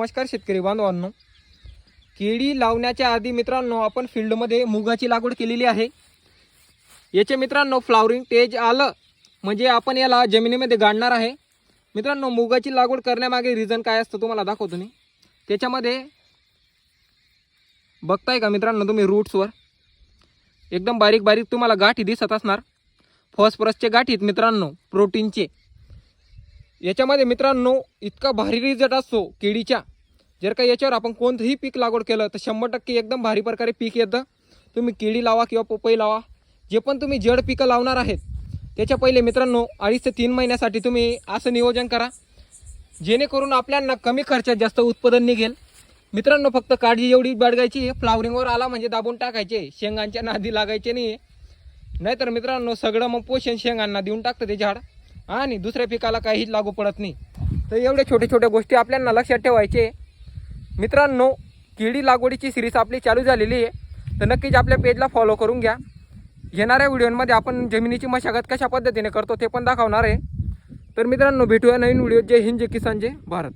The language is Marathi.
नमस्कार शेतकरी बांधवांनो. केळी लावण्याच्या आधी मित्रांनो आपण फील्डमध्ये मुगाची लागवड केलेली आहे. याचे मित्रांनो फ्लावरिंग स्टेज आलं म्हणजे आपण याला जमिनीमध्ये गाडणार आहे. मित्रांनो मुगाची लागवड करण्यामागे रिझन काय असतं तुम्हाला दाखवतो मी. त्याच्यामध्ये बघताय का मित्रांनो तुम्ही रूट्सवर एकदम बारीक बारीक तुम्हाला गाठी दिसत असणार. फॉस्फरसचे गाठीत मित्रांनो प्रोटीनचे याच्यामध्ये मित्रांनो इतका भारी रिझल्ट असतो केळीच्या. जर का याच्यावर आपण कोणतंही पीक लागवड केलं तर शंभर टक्के एकदम भारी प्रकारे पीक येतं. तुम्ही केळी लावा किंवा पपई लावा. जे पण तुम्ही जड पिकं लावणार आहेत त्याच्या पहिले मित्रांनो अडीच ते तीन महिन्यासाठी तुम्ही असं नियोजन करा. जेणेकरून आपल्यांना कमी खर्चात जास्त उत्पादन निघेल. मित्रांनो फक्त काळजी एवढी बाळगायची फ्लावरिंगवर आला म्हणजे दाबून टाकायचे. शेंगांच्या नादी लागायचे नाही नाहीतर मित्रांनो सगळं मग पोषण शेंगांना देऊन टाकतं ते झाड. आणि दुसऱ्या पिकाला काहीच लागू पडत नाही. तर एवढ्या छोट्या छोट्या गोष्टी आपल्याला लक्षात ठेवायचे. मित्रांनो केळी लागवडीची सिरीज आपली चालू झालेली आहे. तर नक्कीच आपल्या पेजला फॉलो करून घ्या. येणाऱ्या व्हिडिओमध्ये आपण जमिनीची मशागत कशा पद्धतीने करतो ते पण दाखवणार आहे. तर मित्रांनो भेटूया नवीन व्हिडिओ जय हिंद जय किसान जय भारत.